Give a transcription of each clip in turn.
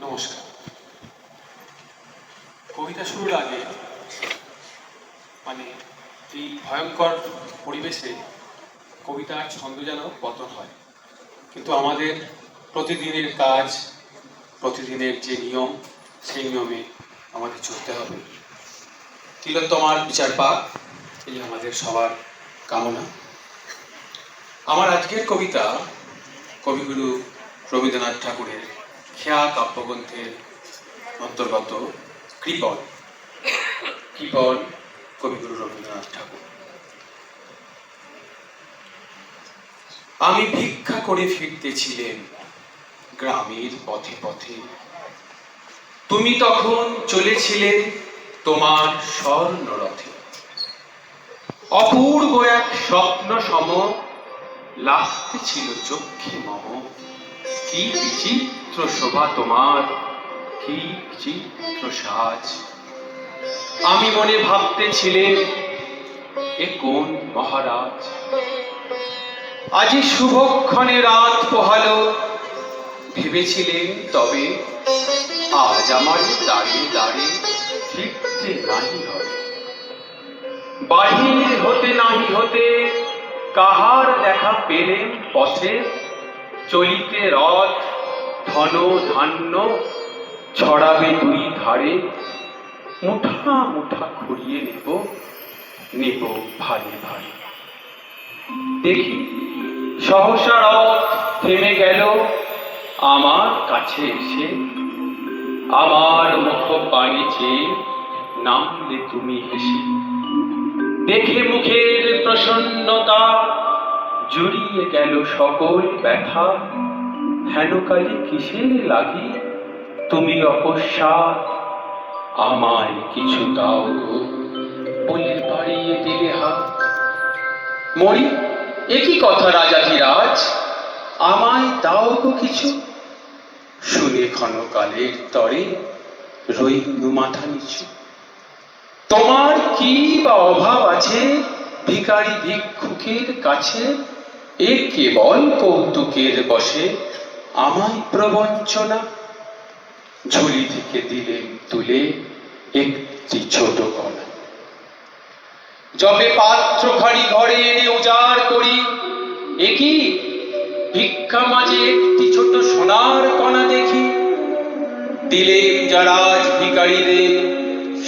নমস্কার। কবিতা শুরুর আগে মানে এই ভয়ঙ্কর পরিবেশে কবিতার ছন্দ যেন পতন হয়। কিন্তু আমাদের প্রতিদিনের কাজ, প্রতিদিনের যে নিয়ম, সেই নিয়মে আমাদের চলতে হবে। তিলোত্তমার বিচার পাক এই আমাদের সবার কামনা। আমার আজকের কবিতা কবিগুরু রবীন্দ্রনাথ ঠাকুরের খেয়া কাব্যগ্রন্থের অন্তর্গত কৃপল কৃপল কবিগুরু রবীন্দ্রনাথ ঠাকুর। আমি ভিক্ষা করে ফিরতেছিলেন গ্রামের পথে পথে। তুমি তখন চলেছিলে তোমার স্বর্ণরথে। অপূর্ব এক স্বপ্ন সম লাফতে ছিল চক্ষে মম। কি বিচিত্র শোভা তোমার, কি বিচিত্র সাজ আমি মনে ভাবতেছিলেন এ কোন মহারাজ? আজি শুভক্ষণে রাত পোহালো ভেবেছিলেন তবে আজ আমার দাঁড়িয়ে দাঁড়িয়ে ফিরতে নাহি হবে। বাহির হতে নাহি হতে কাহার দেখা পেলেন পথে? চলিতে রথ ধন ধান্য ছড়াবে দুই ধারে। মুঠা মুঠা খুঁড়িয়ে নেব নেব ভারে ভারে। দেখি, সহসা রথ থেমে গেল, আমার কাছে এসে। আমার মুখ পানি চেয়ে নামলে তুমি হেসে। দেখে মুখের প্রসন্নতা, জুড়িয়ে গেল সকল ব্যথা। হেনকালে কিসের লাগি? তুমি অকস্মাৎ আমায় কিছু দাও গো। বলে বাড়িয়ে দিলে হাত। মরি একই কথা রাজা রাজাধিরাজ আমায় দাও গো কিছু। শুনে ক্ষণকালের তরে রইনু মাথা নিচু। তোমার কি বা অভাব আছে ভিখারি ভিক্ষুকের কাছে? এ কেবল কৌতুকের বসে। আমায় প্রবঞ্চনা। ঝুলি থেকে দিলেন তুলে একটি ছোট কণা যবে পাত্র খাড়ি ঘরে এনে উজাড় করি একই ভিক্ষা মাঝে একটি ছোট সোনার কণা দেখি। দিলেন যারা আজ ভিকারীদের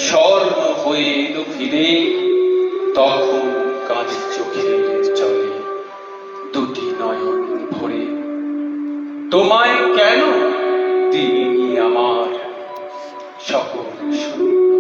স্বর্ণ হয়ে এলো ফিরে, তখন কাঁধে চোখে চলে তোমায় কেন তিনি আমার সকল সুন্দর